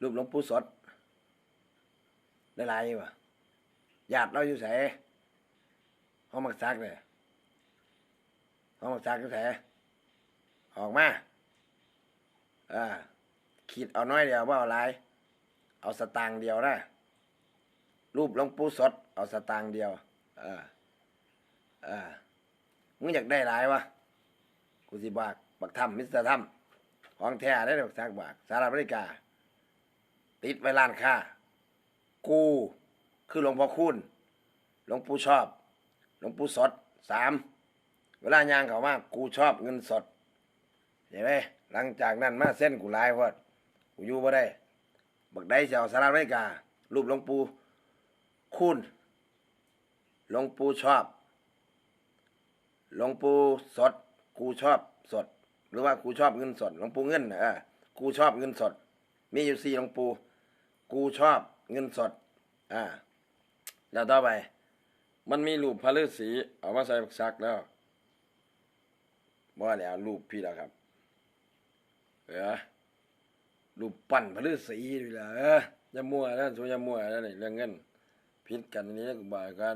รูปหลวงปู่สดได้หลายอยู่บ่าติเราอยู่ไสห้องมักซักเลยห้องมักซักอยู่ไสออกมาอ่าคิดเอาน้อยเดียวว่าเอาหลายเอาสตางค์เดียวนะรูปหลวงปู่สด เอาสตางค์เดียวเอ่าอ่ามึงอยากได้หลายวะกูสิบากบักทำมิสเตอร์ทำของแท้ได้บักซักบากสหรัฐอเมริกา ติดไว้ร้านค้ากูคือหลวงพ่อคุณหลวงปู่ชอบ หลวงปู่สดสามเวลาย่างเขามากูชอบเงินสดเห็นไหมหลังจากนั้นมาเส้นกูลายพราะกูอยู่บ่ได้บักได้เจ้าสหรัฐอเมริการูปหลวงปู่คุณหลวงปู่ชอบหลวงปู่สด กูชอบสด หรือว่ากูชอบเงินสดหลวงปู่เงินน่ะเออกูชอบเงินสด มีอยู่สี่หลวงปู่ กูชอบเงินสด อ่า แล้วต่อไป มันมีรูปพระฤาษีเอามาใส่บักซักแล้วบ่แล้วรูปพี่แล้วครับ เออรูปปั้นพระฤาษีนี่แหละเอออย่ามั่วนะสูอย่ามั่วนะนี่เรื่องเงินผิดกันอันนี้กูบอกกัน